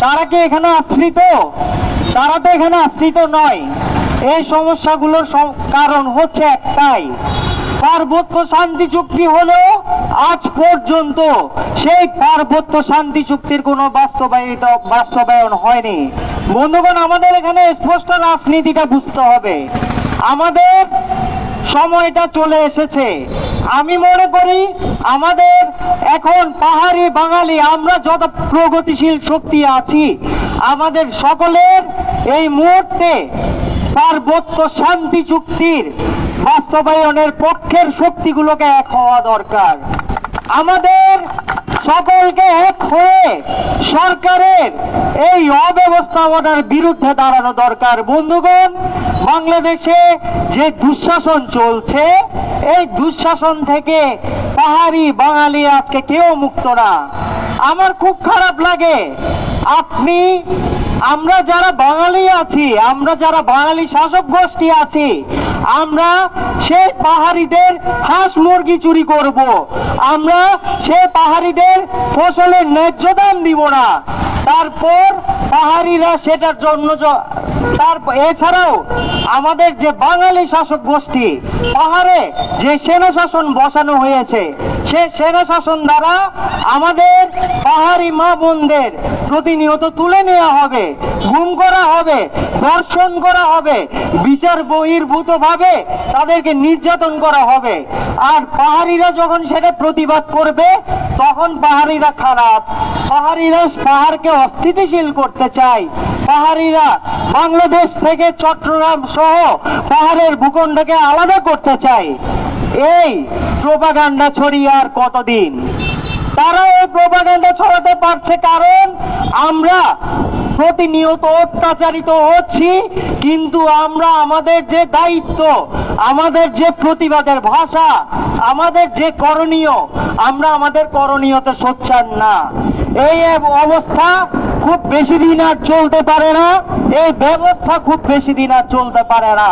তারা কি এখানে আশ্রিত? তারা তো এখানে আশ্রিত নয়। এই সমস্যাগুলোর সম- কারণ হচ্ছে একটাই। পার্বত্য শান্তি চুক্তি হলেও আজ পর্যন্ত। সেই পার্বত্য শান্তি চুক্তির কোনো বাস্তবায়িত, বাস্তবায়ন হয়নি। বন্ধুগণ, আমাদের এখানে স্পষ্ট রাজনীতিটা বুঝতে হবে। আমাদের সময়টা চলে এসেছে। আমি মনে করি আমাদের এখন পাহাড়ি বাঙালি, আমরা যত প্রগতিশীল শক্তি আছি, আমাদের সকলের এই মুহূর্তে পার্বত্য শান্তি চুক্তির বাস্তবায়নের পক্ষের শক্তিগুলোকে এক হওয়া দরকার। আমাদের সকলকে এক হয়ে সরকারের এই অব্যবস্থাপনার বিরুদ্ধে দাঁড়ানো দরকার। বন্ধুগণ, বাংলাদেশে যে দুঃশাসন চলছে, এই দুঃশাসন থেকে পাহাড়ি বাঙালি আজকে কেউ মুক্ত না। আমার খুব খারাপ লাগে আপনি, আমরা যারা বাঙালি আছি, আমরা যারা বাঙালি শাসক গোষ্ঠী আছি, আমরা সে পাহাড়িদের হাঁস মুরগি চুরি করব। আমরা সে পাহাড়িদের ফসলের ন্যায্য দাম দিব না। তারপর পাহাড়িরা সেটার জন্য তার, এছাড়াও আমাদের যে বাঙালি শাসক গোষ্ঠী, পাহাড়ে যে সেনা শাসন বসানো হয়েছে সে সেরা শাসন দ্বারা আমাদের পাহাড়ি মা বোনদের প্রতিনিয়ত তুলে নেওয়া হবে, গুম করা হবে, ধর্ষণ করা হবে, বিচার বহির্ভূত ভাবে তাদেরকে নির্যাতন করা হবে। আর পাহাড়িরা যখন সেটা প্রতিবাদ করবে, তখন পাহাড়িরা খারাপ। পাহাড়িরা পাহাড়কে অস্থিতিশীল করতে চায়। পাহাড়িরা বাংলাদেশ থেকে চট্টগ্রাম সহ পাহাড়ের ভূখণ্ডকে আলাদা করতে চায়। এই প্রোপাগান্ডা ছড়িয়ে আর কতদিন? তারা এই প্রোপাগান্ডা ছড়াতে পারছে কারণ আমরা প্রতিনিয়ত অত্যাচারিত হচ্ছি, কিন্তু আমরা আমাদের যে দায়িত্ব, আমাদের যে প্রতিবাদের ভাষা, আমাদের যে করণীয়, আমরা আমাদের করণীয়তে সোচ্চার না। এই অবস্থা খুব বেশি দিন আর চলতে পারে না। এই ব্যবস্থা খুব বেশি দিন আর চলতে পারে না।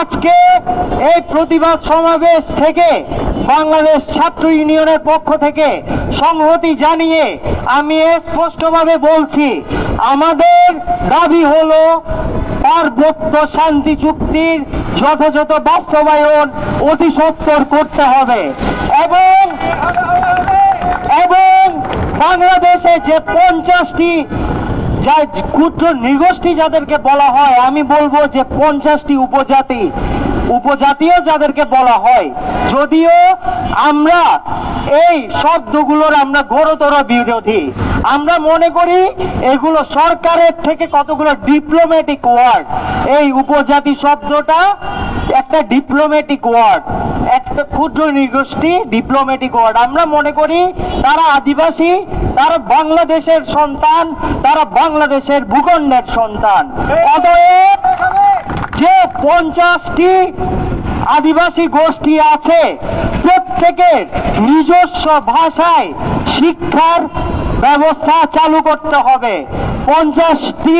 আজকে এই প্রতিবাদ সমাবেশ থেকে বাংলাদেশ ছাত্র ইউনিয়নের পক্ষ থেকে সংহতি জানিয়ে আমি স্পষ্টভাবে বলছি, আমাদের দাবি হলো পার্বত্য শান্তি চুক্তির যথাযথ বাস্তবায়ন অতি সত্তর করতে হবে। এবং এবং বাংলাদেশে যে পঞ্চাশটি যা ক্ষুদ্র নৃগোষ্ঠী যাদেরকে বলা হয়, আমি বলব যে পঞ্চাশটি উপজাতি। উপজাতীয় যাদেরকে বলা হয়। যদিও আমরা এই শব্দগুলোর আমরা ঘোরতর বিরোধী। আমরা মনে করি এগুলো সরকারের থেকে কতগুলো ডিপ্লোম্যাটিক ওয়ার্ড এই উপজাতি শব্দটা একটা ডিপ্লোম্যাটিক ওয়ার্ড একটা ক্ষুদ্র নৃগোষ্ঠী ডিপ্লোম্যাটিক ওয়ার্ড আমরা মনে করি তারা আদিবাসী, তারা বাংলাদেশের সন্তান, তারা বাংলাদেশের ভূখণ্ডের সন্তান। অতএব যে পঞ্চাশটি আদিবাসী গোষ্ঠী আছে প্রত্যেকের নিজস্ব ভাষায় শিক্ষার ব্যবস্থা চালু করতে হবে। পঞ্চাশটি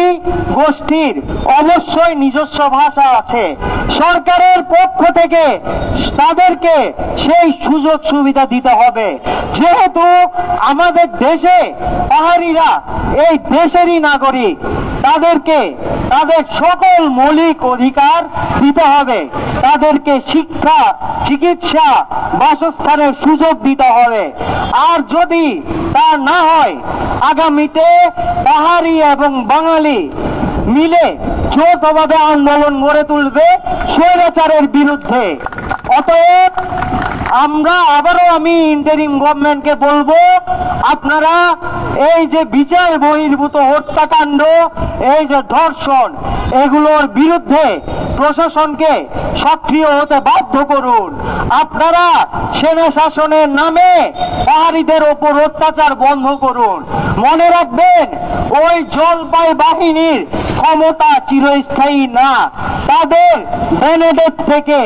গোষ্ঠীর অবশ্যই নিজস্ব ভাষা আছে। সরকারের পক্ষ থেকে তাদেরকে সেই সুযোগ সুবিধা দিতে হবে। যেহেতু আমাদের দেশে পাহাড়িরা, এই দেশেরই নাগরিক তাদেরকে তাদের সকল মৌলিক অধিকার দিতে হবে। তাদেরকে শিক্ষা, চিকিৎসা, বাসস্থানের সুযোগ দিতে হবে। আর যদি তা না হয়, আগামীতে পাহাড়ি এবং বাঙালি মিলে যৌথভাবে আন্দোলন গড়ে তুলবে স্বৈরাচারের বিরুদ্ধে। অতএব আমরা আবারও আমি ইন্টারিম গভর্নমেন্টকে বলব, আপনারা এই যে বিচার বহির্ভূত হত্যাকাণ্ড, এই যে ধর্ষণ, এগুলোর বিরুদ্ধে প্রশাসনকে সক্রিয় হতে বাধ্য করুন। আপনারা সেনা শাসনের নামে পাহাড়িদের ওপর অত্যাচার বন্ধ করুন। মনে রাখবেন, ওই জলপাই বাহিনীর ক্ষমতা চিরস্থায়ী না। তাদের বেনেডের থেকে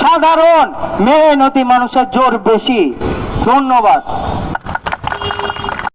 সাধারণ মেহনতি মানুষের জোর বেশি। ধন্যবাদ।